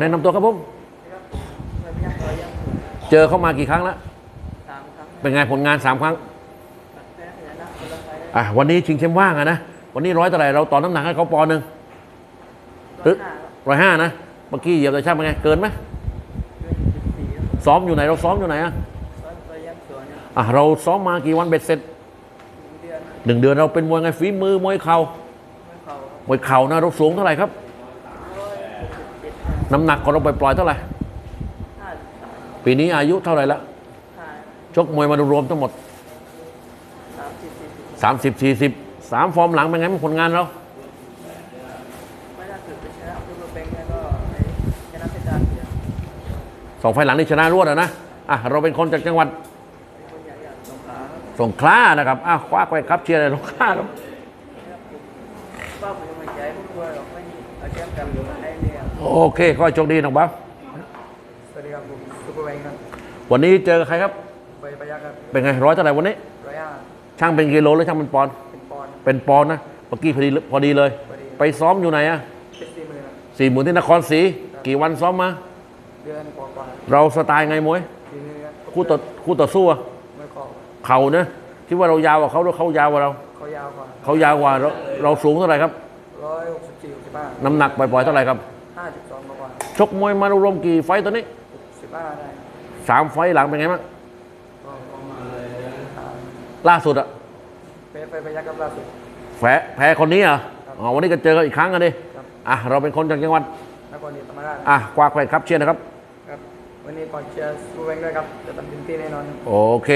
แนะนำตัวครับผมครับไม่พยักร้อยยังเจอเข้ามากี่ครั้งแล้วสามครั้งเป็นไงผลงานสามครั้งแพ้พญานาคคนละไฟได้อะวันนี้ชิงแชมป์ว่างอะนะ วันนี้ร้อยเท่าไหร่เราต่อน้ำหนักให้เขาปอนด์หนึ่งร้อยห้าครับร้อยห้านะ เมื่อกี้เหยียบแต่ช่างเป็นไง เกินไหมเกินสิบสี่ครับซ้อมอยู่ไหนเราซ้อมอยู่ไหนอะร้อยไปยังสวนครับอะเราซ้อมมากี่วันเบ็ดเสร็จเดือนหนึ่งเดือนเราเป็นมวยไงฝีมือมวยเข่าไม่เข่าครับมวยเข่านะเราสูงเท่าไหร่ครับ ร้อยหกสิบเจ็ด น้ำหนักของเราปล่อยๆเท่าไหร่ห้าสิบสามปีนี้อายุเท่าไหร่ละห้าชกมวยมารวมๆทั้งหมดสามสิบสี่สิบ30 40 3 ฟอร์มหลังเป็นไงบ้างผลงานเราไม่น่าสุดไปชนะทุกเบงแล้วก็ไอ้ชนะเพชรดาเสียสองไฟล์หลังนี่ชนะรวดอะนะอะเราเป็นคนจากจังหวัดเป็นคนใหญ่ๆสงขลาครับสงขลานะครับอะคว้าไปครับเชียร์เลยสงขลาครับ ป้าผมไม่ใจพวกตัวหรอกไม่เอาแชมป์กลับมาให้เนี่ยโอเคขอให้โชคดีน้องบ๊าบสวัสดีครับผมซุปเปอร์แบงค์ครับวันนี้เจอใครครับไปพยักครับเป็นไงร้อยเท่าไหร่วันนี้ร้อยห้าช่างเป็นกิโลหรือช่างเป็นปอนด์เป็นปอนด์เป็นปอนด์นะเมื่อกี้พอดีพอดีเลย พอดีไปซ้อมอยู่ไหนอะเป็นสี่หมื่นครับสี่หมื่นที่นครศรีกี่วันซ้อมมา เดือนกว่าเราสไตล์ไงมวยๆทีนี้ครับคู่ต่อคู่ต่อสู้อะไม่ขอเข่านะคิดว่าเรายาวกว่าเขาหรือเขายาวกว่าเราเขายาวกว่าเขายาวกว่าเราเราสูงเท่าไหร่ครับร้อยหกสิบสี่สิบห้าน้ำหนักปล่อยๆเท่าไหร่ครับ ชกมวยมารวมๆกี่ไฟต์ตอนนี้สิบห้าได้สามไฟต์หลังเป็นไงบ้างก็ประมาณอ่าล่าสุดอะไปไปไปยักษ์กับล่าสุดแพ้แพ้คนนี้เหรออ๋อวันนี้ก็เจอกันอีกครั้งกันดิครับ อะเราเป็นคนจากจังหวัดนครศรีธรรมราชอะกวากไปครับเชียร์นะครับ ครับ วันนี้ก่อนเชียร์ซูเวงด้วยครับ จะทำเต็มที่แน่นอน โอเค